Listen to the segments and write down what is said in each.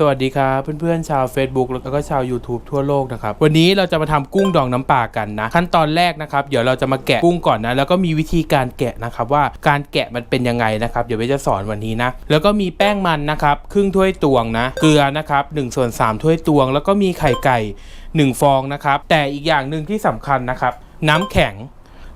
สวัสดีครับเพื่อนๆชาว Facebook แล้วก็ชาว YouTube ทั่วโลกนะครับวันนี้เราจะมาทำกุ้งดองน้ำปลากันนะ ขั้นตอนแรกนะครับเดี๋ยวเราจะมาแกะกุ้งก่อนนะแล้วก็มีวิธีการแกะนะครับว่าการแกะมันเป็นยังไงนะครับ เดี๋ยวเบจะสอนวันนี้นะแล้วก็มีแป้งมันนะครับครึ่งถ้วยตวงนะเกลือนะครับ1ส่วน3ถ้วยตวง แล้วก็มีไข่ไก่ 1 ฟองนะครับแต่อีกอย่างหนึ่งที่สำคัญนะครับน้ำแข็ง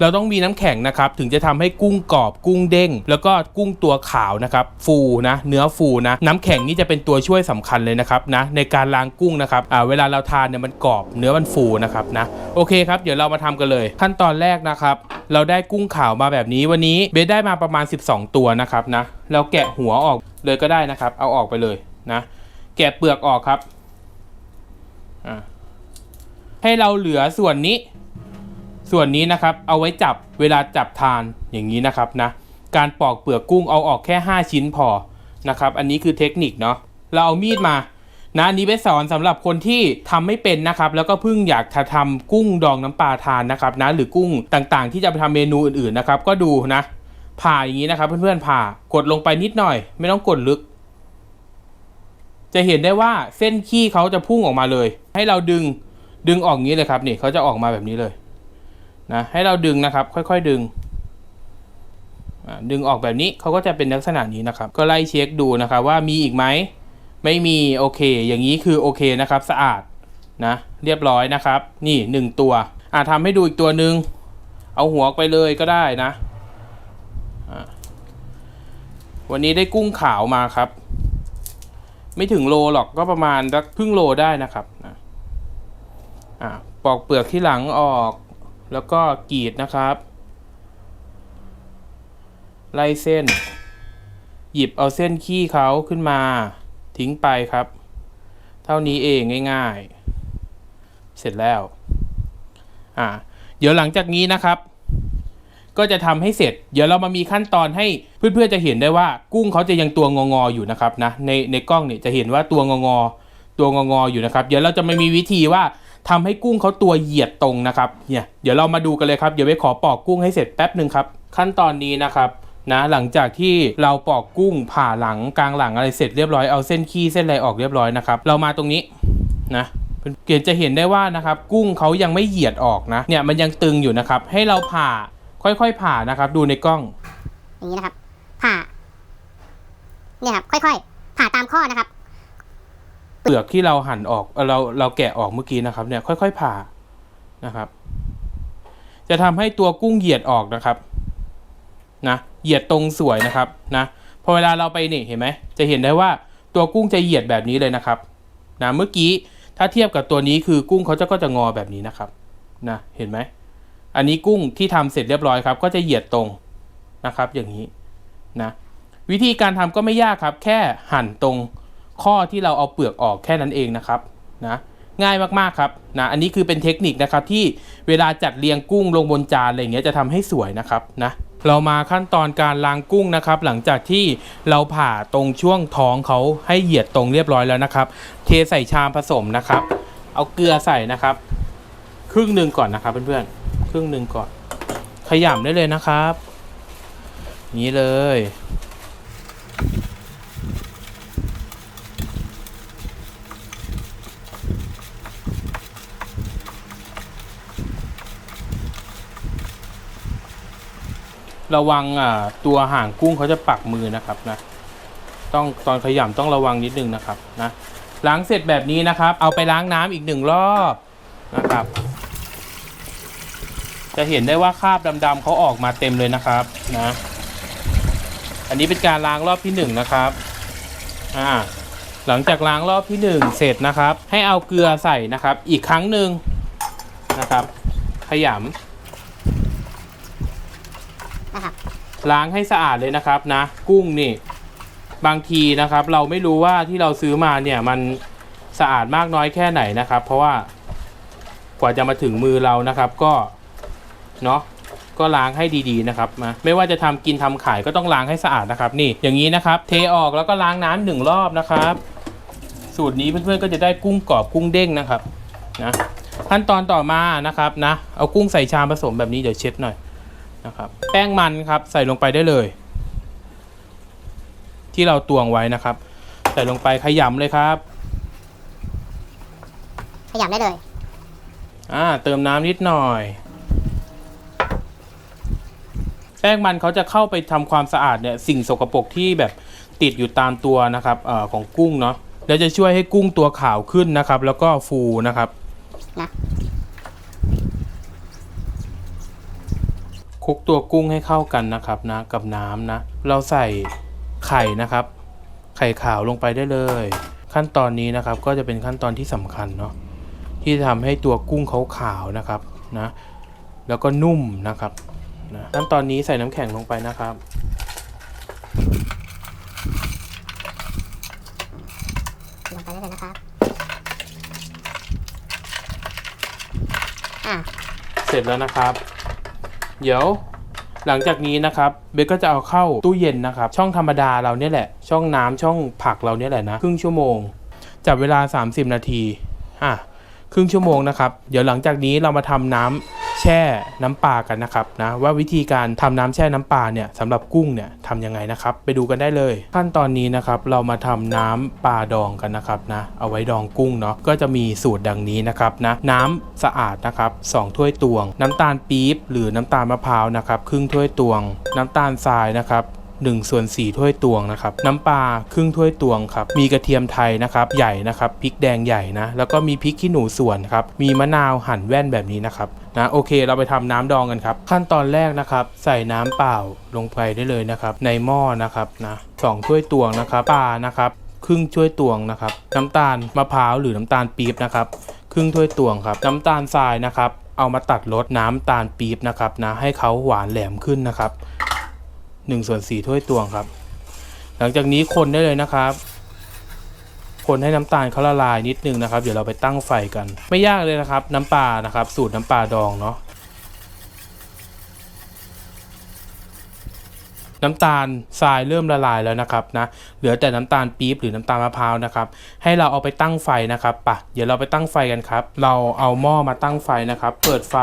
เราต้องมีน้ำแข็งนะครับถึงจะทำให้กุ้งกรอบกุ้งเด้ง แล้วก็กุ้งตัวขาวนะครับฟูนะเนื้อฟูนะน้ำแข็งนี่จะเป็นตัวช่วยสำคัญเลยนะครับนะในการล้างกุ้งนะครับอ่าเวลาเราทานเนี่ยมันกรอบเนื้อมันฟูนะครับนะโอเคครับเดี๋ยวเรามาทำกันเลย ขั้นตอนแรกนะครับเราได้กุ้งขาวมาแบบนี้วันนี้เบสได้มาประมาณ 12 ตัวนะครับนะเราแกะหัวออกเลยก็ได้นะครับ เอาออกไปเลยนะแกะเปลือกออกครับให้เราเหลือส่วนนี้ ส่วนนี้นะครับเอาไว้จับเวลาจับทานอย่างนี้นะครับนะการปอกเปลือกกุ้งเอาออกแค่ 5 ชิ้นพอนะครับอันนี้คือเทคนิคเนาะเราเอามีดมานะนนี้ไปสอนสำหรับคนที่ทำไม่เป็นนะครับ แล้วก็เพิ่งอยากจะทำกุ้งดองน้ำปลาทานนะครับนะหรือกุ้งต่างๆ ที่จะไปทำเมนูอื่นๆนะครับ ก็ดูนะผ่าอย่างนี้นะครับ เพื่อนๆผ่ากดลงไปนิดหน่อย ไม่ต้องกดลึก จะเห็นได้ว่าเส้นขี้เขาจะพุ่งออกมาเลย ให้เราดึงดึงออกงนี้เลยครับนี่เขาจะออกมาแบบนี้เลย นะให้เราดึงนะครับ ค่อยๆดึงดึงออกแบบนี้เขาก็จะเป็นลักษณะนี้นะครับ ก็ไล่เช็คดูนะครับว่ามีอีกไหมไม่มีโอเค อย่างนี้คือโอเคนะครับ สะอาดนะ เรียบร้อยนะครับ นี่หนึ่งตัวอ่าทำให้ดูอีกตัวหนึ่งเอาหัวออกไปเลยก็ได้นะวันนี้ได้กุ้งขาวมาครับ ไม่ถึงโลหรอกก็ประมาณสักครึ่งโลได้นะครับนะอ่าปอกเปลือกที่หลังออก แล้วก็กรีดนะครับ ไล่เส้น หยิบเอาเส้นขี้เขาขึ้นมา ทิ้งไปครับ เท่านี้เองง่าย ๆ เสร็จแล้ว อ่า เดี๋ยวหลังจากนี้นะครับ ก็จะทำให้เสร็จ เดี๋ยวเรามามีขั้นตอนให้เพื่อนๆจะเห็นได้ว่ากุ้งเขาจะยังตัวงอๆอยู่นะครับนะในในกล้องเนี่ยจะเห็นว่าตัวงอๆตัวงอๆอยู่นะครับ เดี๋ยวเราจะไม่มีวิธีว่า ทำให้กุ้งเขาตัวเหยียดตรงนะครับเนี่ยเดี๋ยวเรามาดูกันเลยครับเดี๋ยวไปขอปอกกุ้งให้เสร็จแป๊บหนึ่งครับขั้นตอนนี้นะครับนะหลังจากที่เราปอกกุ้งผ่าหลังกลางหลังอะไรเสร็จเรียบร้อยเอาเส้นขี้เส้นอะไรออกเรียบร้อยนะครับเรามาตรงนี้นะเกณฑ์จะเห็นได้ว่านะครับกุ้งเขายังไม่เหยียดออกนะเนี่ยมันยังตึงอยู่นะครับ ให้เราผ่าค่อยๆผ่านะครับ ดูในกล้องอย่างนี้นะครับ ผ่าเนี่ยครับค่อยๆ ผ่าตามข้อนะครับ เปลือกที่เราหั่นออกเราเราแกะออกเมื่อกี้นะครับเนี่ยค่อย ๆผ่านะครับ จะทำให้ตัวกุ้งเหยียดออกนะครับนะเหยียดตรงสวยนะครับนะพอเวลาเราไปนี่เห็นไหมจะเห็นได้ว่าตัวกุ้งจะเหยียดแบบนี้เลยนะครับนะเมื่อกี้ถ้าเทียบกับตัวนี้คือกุ้งเขาจะก็จะงอแบบนี้นะครับนะเห็นไหมอันนี้กุ้งที่ทำเสร็จเรียบร้อยครับ ก็จะเหยียดตรงนะครับ อย่างนี้นะวิธีการทำก็ไม่ยากครับ แค่หั่นตรง ข้อที่เราเอาเปลือกออกแค่นั้นเองนะครับนะง่ายมากๆครับนะอันนี้คือเป็นเทคนิคนะครับที่เวลาจัดเรียงกุ้งลงบนจานอะไรเงี้ยจะทำให้สวยนะครับนะเรามาขั้นตอนการล้างกุ้งนะครับ หลังจากที่เราผ่าตรงช่วงท้องเขาให้เหยียดตรงเรียบร้อยแล้วนะครับ เทใส่ชามผสมนะครับ เอาเกลือใส่นะครับ ครึ่งหนึ่งก่อนนะครับเพื่อนๆครึ่งหนึ่งก่อน ขยำได้เลยนะครับนี้เลย ระวังอ่าตัวห่างกุ้งเขาจะปักมือนะครับนะต้องตอนขยำต้องระวังนิดนึงนะครับนะล้างเสร็จแบบนี้นะครับ เอาไปล้างน้ำอีกหนึ่งรอบนะครับ จะเห็นได้ว่าคราบดำๆเขาออกมาเต็มเลยนะครับนะอันนี้เป็นการล้างรอบที่หนึ่งนะครับอ่าหลังจากล้างรอบที่หนึ่งเสร็จนะครับ ให้เอาเกลือใส่นะครับ อีกครั้งหนึ่งนะครับ ขยำ นะครับ ล้างให้สะอาดเลยนะครับนะ กุ้งนี่ บางทีนะครับ เราไม่รู้ว่าที่เราซื้อมาเนี่ยมันสะอาดมากน้อยแค่ไหนนะครับ เพราะว่ากว่าจะมาถึงมือเรานะครับ ก็เนาะก็ล้างให้ดีๆนะครับนะไม่ว่าจะทำกินทำขายก็ต้องล้างให้สะอาดนะครับ นี่อย่างนี้นะครับ เทออกแล้วก็ล้างน้ำหนึ่งรอบนะครับ สูตรนี้เพื่อนๆก็จะได้กุ้งกรอบกุ้งเด้งนะครับนะขั้นตอนต่อมานะครับนะ เอากุ้งใส่ชามผสมแบบนี้เดี๋ยวเช็ดหน่อย นะครับ แป้งมันครับใส่ลงไปได้เลย ที่เราตวงไว้นะครับ ใส่ลงไปขยำเลยครับขยำได้เลยอ่าเติมน้ำนิดหน่อย แป้งมันเขาจะเข้าไปทำความสะอาดเนี่ยสิ่งสกปรกที่แบบติดอยู่ตามตัวนะครับเอ่อของกุ้งเนาะแล้วจะช่วยให้กุ้งตัวขาวขึ้นนะครับ แล้วก็ฟูนะครับนะ คลุกตัวกุ้งให้เข้ากันนะครับนะกับน้ำนะ เราใส่ไข่นะครับ ไข่ขาวลงไปได้เลย ขั้นตอนนี้นะครับก็จะเป็นขั้นตอนที่สำคัญเนาะที่จะทำให้ตัวกุ้งเขาขาวนะครับนะแล้วก็นุ่มนะครับนะขั้นตอนนี้ใส่น้ำแข็งลงไปนะครับลงไปได้เลยนะครับอะเสร็จแล้วนะครับ เดี๋ยวหลังจากนี้นะครับเบคก็จะเอาเข้าตู้เย็นนะครับ ช่องธรรมดาเราเนี่ยแหละ ช่องน้ำช่องผักเราเนี่ยแหละนะครึ่งชั่วโมง จับเวลา 30 นาทีอะครึ่งชั่วโมงนะครับ เดี๋ยวหลังจากนี้เรามาทำน้ำ แช่น้ำปลากันนะครับนะว่าวิธีการทำน้ำแช่น้ำปลาเนี่ยสำหรับกุ้งเนี่ยทำยังไงนะครับ ไปดูกันได้เลย ขั้นตอนนี้นะครับเรามาทำน้ำปลาดองกันนะครับนะเอาไว้ดองกุ้งเนาะก็จะมีสูตรดังนี้นะครับนะน้ำสะอาดนะครับ2ถ้วยตวง น้ำตาลปี๊บหรือน้ำตาลมะพร้าวนะครับครึ่งถ้วยตวง น้ำตาลทรายนะครับ1ส่วน4ถ้วยตวงนะครับน้ำปลาครึ่งถ้วยตวงครับมีกระเทียมไทยนะครับใหญ่นะครับพริกแดงใหญ่นะแล้วก็มีพริกขี้หนูส่วนครับมีมะนาวหั่นแว่นแบบนี้นะครับ นะโอเค เราไปทำน้ำดองกันครับ ขั้นตอนแรกนะครับ ใส่น้ำเปล่าลงไปได้เลยนะครับ ในหม้อนะครับนะสองถ้วยตวงนะครับปลานะครับ ครึ่งถ้วยตวงนะครับ น้ำตาลมะพร้าวหรือน้ำตาลปี๊บนะครับครึ่งถ้วยตวงครับ น้ำตาลทรายนะครับ เอามาตัดรสน้ำตาลปี๊บนะครับนะให้เขาหวานแหลมขึ้นนะครับ1ส่วน4ถ้วยตวงครับ หลังจากนี้คนได้เลยนะครับ คนให้น้ำตาลเขาละลายนิดนึงนะครับ เดี๋ยวเราไปตั้งไฟกัน ไม่ยากเลยนะครับ น้ำปลานะครับ สูตรน้ำปลาดองเนาะน้ำตาลทรายเริ่มละลายแล้วนะครับนะเหลือแต่น้ำตาลปี๊บหรือน้ำตาลมะพร้าวนะครับให้เราเอาไปตั้งไฟนะครับปะเดี๋ยวเราไปตั้งไฟกันครับ เราเอาหม้อมาตั้งไฟนะครับ เปิดไฟ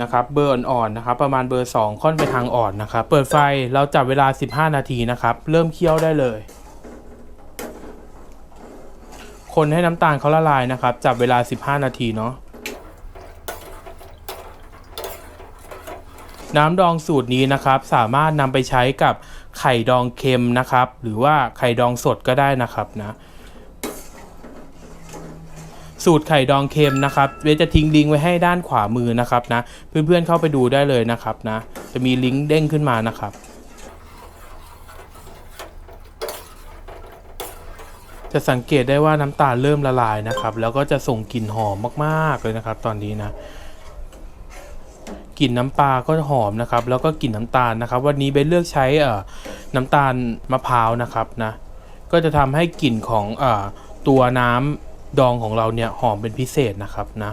นะครับเบอร์อ่อนๆนะครับ ประมาณเบอร์ 2 ค่อนไปทางอ่อนนะครับ เปิดไฟเราจับเวลา 15 นาทีนะครับ เริ่มเคี่ยวได้เลย คนให้น้ำตาลเขาละลายนะครับ จับเวลา 15 นาทีเนาะน้ำดองสูตรนี้นะครับ สามารถนำไปใช้กับไข่ดองเค็มนะครับ หรือว่าไข่ดองสดก็ได้นะครับนะสูตรไข่ดองเค็มนะครับเวจะทิ้งลิงก์ไว้ให้ด้านขวามือนะครับนะเพื่อนๆเข้าไปดูได้เลยนะครับนะจะมีลิงก์เด้งขึ้นมานะครับ จะสังเกตได้ว่าน้ำตาลเริ่มละลายนะครับ แล้วก็จะส่งกลิ่นหอมมากๆเลยนะครับ ตอนนี้นะกลิ่นน้ำปลาก็หอมนะครับ แล้วก็กลิ่นน้ำตาลนะครับ วันนี้เบนเลือกใช้เอ่อน้ำตาลมะพร้าวนะครับนะก็จะทำให้กลิ่นของเอ่อตัวน้ำดองของเราเนี่ยหอมเป็นพิเศษนะครับนะ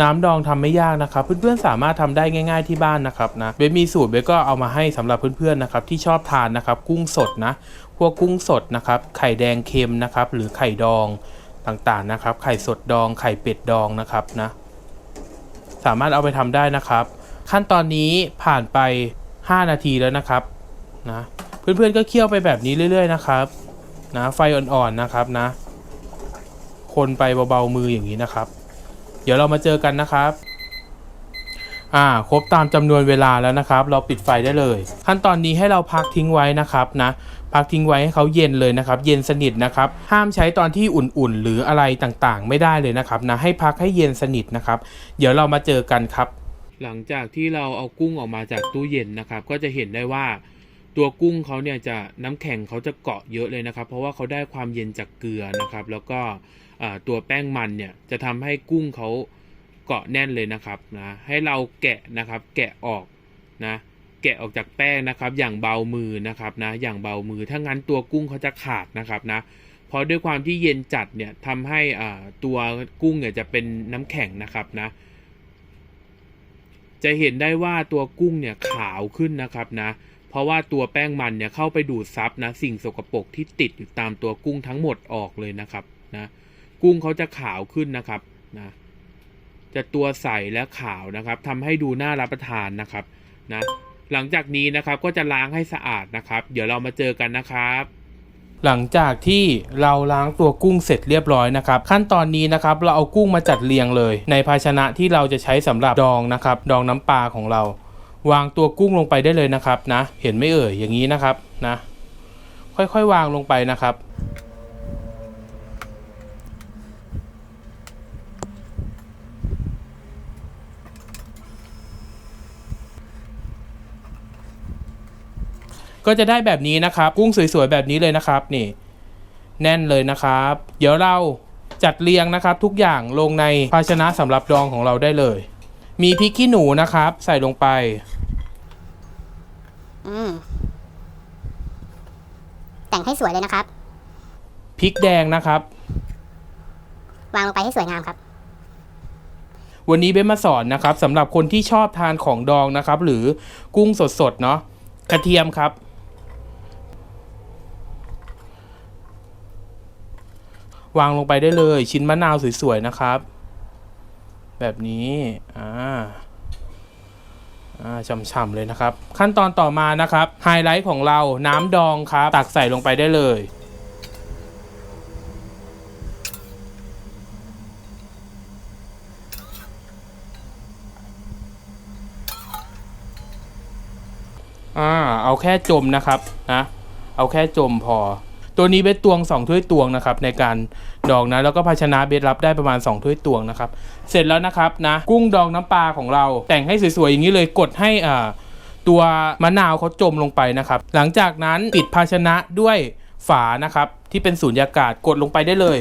น้ำดองทำไม่ยากนะครับ เพื่อนๆสามารถทำได้ง่ายๆที่บ้านนะครับนะเบนมีสูตรเบนก็เอามาให้สำหรับเพื่อนๆนะครับที่ชอบทานนะครับกุ้งสดนะพวกกุ้งสดนะครับไข่แดงเค็มนะครับหรือไข่ดองต่างๆนะครับ ไข่สดดองไข่เป็ดดองนะครับนะสามารถเอาไปทำได้นะครับ ขั้นตอนนี้ผ่านไป 5 นาทีแล้วนะครับนะเพื่อนๆก็เคี่ยวไปแบบนี้เรื่อย ๆ นะครับนะไฟอ่อนๆนะครับนะ คนไปเบาๆมืออย่างนี้นะครับ เดี๋ยวเรามาเจอกันนะครับอ่าครบตามจำนวนเวลาแล้วนะครับ เราปิดไฟได้เลย ขั้นตอนนี้ให้เราพักทิ้งไว้นะครับนะพักทิ้งไว้ให้เขาเย็นเลยนะครับ เย็นสนิทนะครับ ห้ามใช้ตอนที่อุ่นๆ หรืออะไรต่างๆ ไม่ได้เลยนะครับนะให้พักให้เย็นสนิทนะครับ เดี๋ยวเรามาเจอกันครับ หลังจากที่เราเอากุ้งออกมาจากตู้เย็นนะครับ ก็จะเห็นได้ว่า ตัวกุ้งเขาเนี่ยจะน้ำแข็งเขาจะเกาะเยอะเลยนะครับ เพราะว่าเขาได้ความเย็นจากเกลือนะครับ แล้วก็ตัวแป้งมันเนี่ยจะทำให้กุ้งเขาเกาะแน่นเลยนะครับนะให้เราแกะนะครับแกะออกนะแกะออกจากแป้งนะครับ อย่างเบามือนะครับนะอย่างเบามือถ้างั้นตัวกุ้งเขาจะขาดนะครับนะเพราะด้วยความที่เย็นจัดเนี่ยทำให้ตัวกุ้งเนี่ยจะเป็นน้ำแข็งนะครับนะจะเห็นได้ว่าตัวกุ้งเนี่ยขาวขึ้นนะครับนะ เพราะว่าตัวแป้งมันเนี่ยเข้าไปดูดซับนะสิ่งสกปรกที่ติดอยู่ตามตัวกุ้งทั้งหมดออกเลยนะครับนะกุ้งเขาจะขาวขึ้นนะครับนะจะตัวใสและขาวนะครับทำให้ดูน่ารับประทานนะครับนะหลังจากนี้นะครับก็จะล้างให้สะอาดนะครับ เดี๋ยวเรามาเจอกันนะครับหลังจากที่เราล้างตัวกุ้งเสร็จเรียบร้อยนะครับ ขั้นตอนนี้นะครับเราเอากุ้งมาจัดเรียงเลย ในภาชนะที่เราจะใช้สำหรับดองนะครับ ดองน้ำปลาของเรา วางตัวกุ้งลงไปได้เลยนะครับนะ เห็นไม่เอ่ยอย่างนี้นะครับนะ ค่อยๆวางลงไปนะครับ ก็จะได้แบบนี้นะครับ กุ้งสวยๆแบบนี้เลยนะครับนี่ แน่นเลยนะครับ เดี๋ยวเราจัดเรียงนะครับ ทุกอย่างลงในภาชนะสำหรับดองของเราได้เลย มีพริกขี้หนูนะครับ ใส่ลงไป อืม แต่งให้สวยเลยนะครับ พริกแดงนะครับ วางลงไปให้สวยงามครับ วันนี้เบนมาสอนนะครับสำหรับคนที่ชอบทานของดองนะครับ หรือกุ้งสดๆเนาะกระเทียมครับ วางลงไปได้เลย ชิ้นมะนาวสวยๆนะครับ แบบนี้อ่าอ่าช่ำๆเลยนะครับ ขั้นตอนต่อมานะครับ ไฮไลท์ของเราน้ำดองครับ ตักใส่ลงไปได้เลย อ่า เอาแค่จมนะครับนะ เอาแค่จมพอ ตัวนี้เบสตวง2ถ้วยตวงนะครับในการดองนะแล้วก็ภาชนะเบสรับได้ประมาณ2ถ้วยตวงนะครับเสร็จแล้วนะครับนะกุ้งดองน้ำปลาของเราแต่งให้สวยๆอย่างนี้เลยกดให้อ่าตัวมะนาวเขาจมลงไปนะครับ หลังจากนั้นปิดภาชนะด้วยฝานะครับ ที่เป็นสูญญากาศกดลงไปได้เลย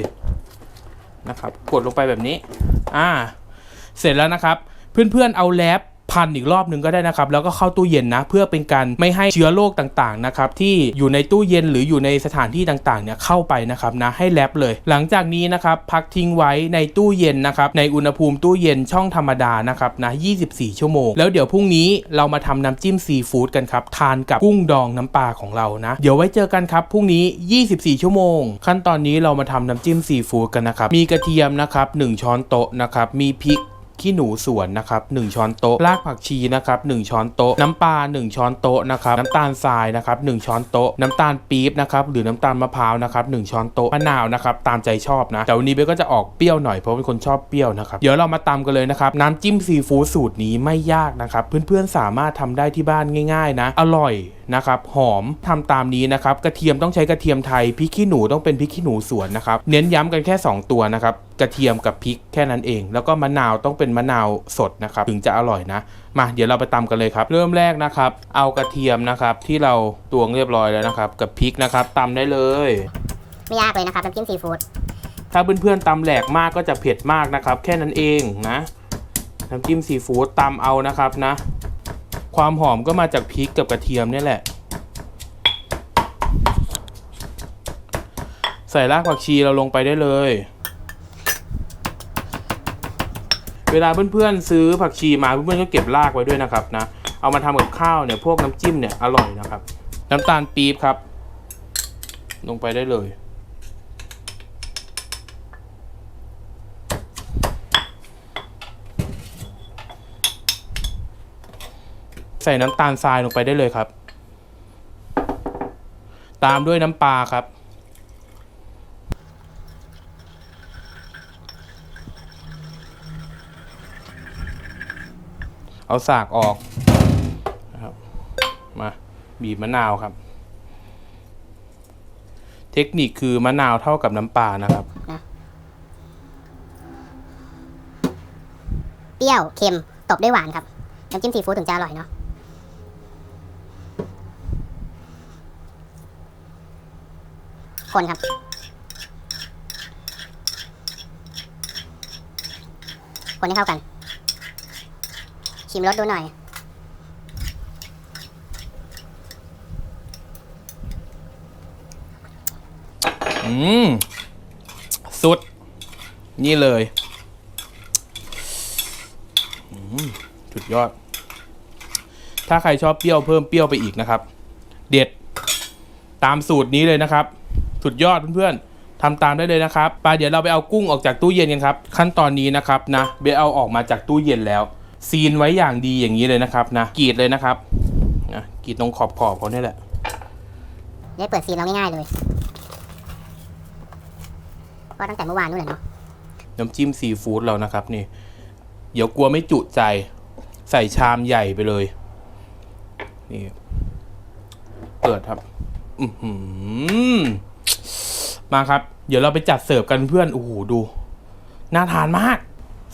นะครับ กดลงไปแบบนี้ อ่า เสร็จแล้วนะครับ เพื่อนๆเอาแรป พันอีกรอบหนึ่งก็ได้นะครับ แล้วก็เข้าตู้เย็นนะ เพื่อเป็นการไม่ให้เชื้อโรคต่างๆนะครับที่อยู่ในตู้เย็นหรืออยู่ในสถานที่ต่างๆเนี่ยเข้าไปนะครับนะให้แรปเลย หลังจากนี้นะครับพักทิ้งไว้ในตู้เย็นนะครับในอุณหภูมิตู้เย็นช่องธรรมดานะครับนะ 24 ชั่วโมง แล้วเดี๋ยวพรุ่งนี้เรามาทำน้ำจิ้มซีฟู้ดกันครับทานกับกุ้งดองน้ำปลาของเรานะ เดี๋ยวไว้เจอกันครับพรุ่งนี้ 24 ชั่วโมง ขั้นตอนนี้เรามาทำน้ำจิ้มซีฟู้ดกันนะครับมีกระเทียมนะครับ1ช้อนโต๊ะนะครับมีพริก ขี้หนูสวนนะครับ1ช้อนโต๊ะรากผักชีนะครับ1ช้อนโต๊ะน้ำปลา1ช้อนโต๊ะนะครับน้ำตาลทรายนะครับ1ช้อนโต๊ะน้ำตาลปี๊บนะครับหรือน้ำตาลมะพร้าวนะครับ1ช้อนโต๊ะมะนาวนะครับตามใจชอบนะแต่วันนี้เบสก็จะออกเปรี้ยวหน่อยเพราะเป็นคนชอบเปรี้ยวนะครับเดี๋ยวเรามาตำกันเลยนะครับน้ำจิ้มซีฟู้ดสูตรนี้ไม่ยากนะครับเพื่อนๆสามารถทำได้ที่บ้านง่าย ๆ นะ อร่อย นะครับหอมทำตามนี้นะครับกระเทียมต้องใช้กระเทียมไทยพริกขี้หนูต้องเป็นพริกขี้หนูสวนนะครับเน้นย้ำกันแค่ 2 ตัวนะครับกระเทียมกับพริกแค่นั้นเอง แล้วก็มะนาวต้องเป็นมะนาวสดนะครับถึงจะอร่อยนะ มาเดี๋ยวเราไปตำกันเลยครับ เริ่มแรกนะครับ เอากระเทียมนะครับที่เราตวงเรียบร้อยแล้วนะครับ กับพริกนะครับตำได้เลยไม่ยากเลยนะครับน้ำจิ้มซีฟู้ดถ้าเพื่อนๆตำแหลกมากก็จะเผ็ดมากนะครับ แค่นั้นเองนะน้ำจิ้มซีฟู้ดตำเอานะครับนะ ความหอมก็มาจากพริกกับกระเทียมนี่แหละ ใส่รากผักชีเราลงไปได้เลย เวลาเพื่อนๆซื้อผักชีมาเพื่อนๆก็เก็บรากไว้ด้วยนะครับนะ เอามาทำกับข้าวเนี่ยพวกน้ำจิ้มเนี่ยอร่อยนะครับ น้ำตาลปี๊บครับ ลงไปได้เลย ส่น้ำตาลทรายลงไปได้เลยครับ ตามด้วยน้ำปลาครับ เอาสากออกนะครับมาบีบมะนาวครับ เทคนิคคือมะนาวเท่ากับน้ำปลานะครับ เปรี้ยว เค็ม ตบด้วยหวานครับ น้ำจิ้มซีฟู้ดถึงจะอร่อยเนาะ คนครับ คนให้เข้ากัน ชิมรสดูหน่อย อืม สุด นี่เลยอืมสุดยอด ถ้าใครชอบเปรี้ยวเพิ่มเปรี้ยวไปอีกนะครับ เด็ดตามสูตรนี้เลยนะครับ สุดยอดเพื่อนๆทำตามได้เลยนะครับไปเดี๋ยวเราไปเอากุ้งออกจากตู้เย็นกันครับ ขั้นตอนนี้นะครับนะเบลเอาออกมาจากตู้เย็นแล้ว ซีนไว้อย่างดีอย่างนี้เลยนะครับนะกรีดเลยนะครับนะกินตรงขอบขอบๆเขาเนี่ยแหละได้เปิดซีนเราง่ายๆเลยก็ตั้งแต่เมื่อวานนู่นแหละเนาะน้ำจิ้มซีฟู้ดเรานะครับนี่ เดี๋ยวกลัวไม่จุใจใส่ชามใหญ่ไปเลย นี่ เปิดครับ อือหือ มาครับ เดี๋ยวเราไปจัดเสิร์ฟกันเพื่อนโอ้โหดูน่าทานมาก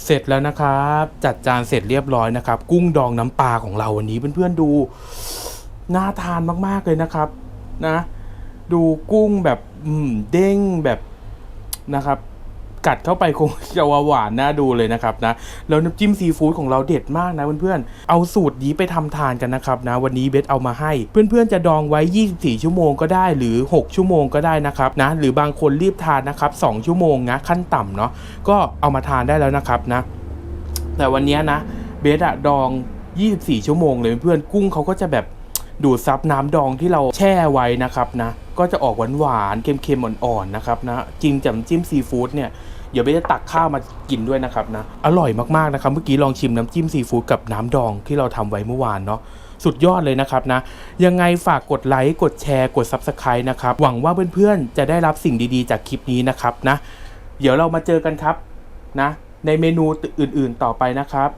เสร็จแล้วนะครับ จัดจานเสร็จเรียบร้อยนะครับ กุ้งดองน้ำปลาของเราวันนี้เพื่อนๆดูน่าทานมากๆเลยนะครับนะ ดูกุ้งแบบเด้งแบบนะครับ กัดเข้าไปคงจะหวานน่าดูเลยนะครับนะแล้วน้ำจิ้มซีฟู้ดของเราเด็ดมากนะเพื่อนๆเอาสูตรนี้ไปทำทานกันนะครับนะวันนี้เบสเอามาให้ เพื่อนๆจะดองไว้ 24 ชั่วโมงก็ได้หรือ 6 ชั่วโมงก็ได้นะครับนะหรือบางคนรีบทานนะครับ 2 ชั่วโมงนะขั้นต่ำเนาะก็เอามาทานได้แล้วนะครับนะ แต่วันนี้นะเบสอะดอง 24 ชั่วโมงเลยเพื่อนๆกุ้งเขาก็จะแบบดูดซับน้ำดองที่เราแช่ไว้นะครับนะ ก็จะออกหวานๆเค็มๆอ่อนๆนะครับนะจริงจำจิ้มซีฟู้ดเนี่ย เดี๋ยวเบสจะตักข้าวมากินด้วยนะครับนะ อร่อยมากๆนะครับ เมื่อกี้ลองชิมน้ำจิ้มซีฟู้ดกับน้ำดองที่เราทำไว้เมื่อวานเนาะสุดยอดเลยนะครับนะ ยังไงฝากกดไลค์กดแชร์กด Subscribe นะครับ หวังว่าเพื่อนๆ จะได้รับสิ่งดีๆ จากคลิปนี้นะครับนะ เดี๋ยวเรามาเจอกันครับนะ ในเมนูอื่นๆต่อไปนะครับ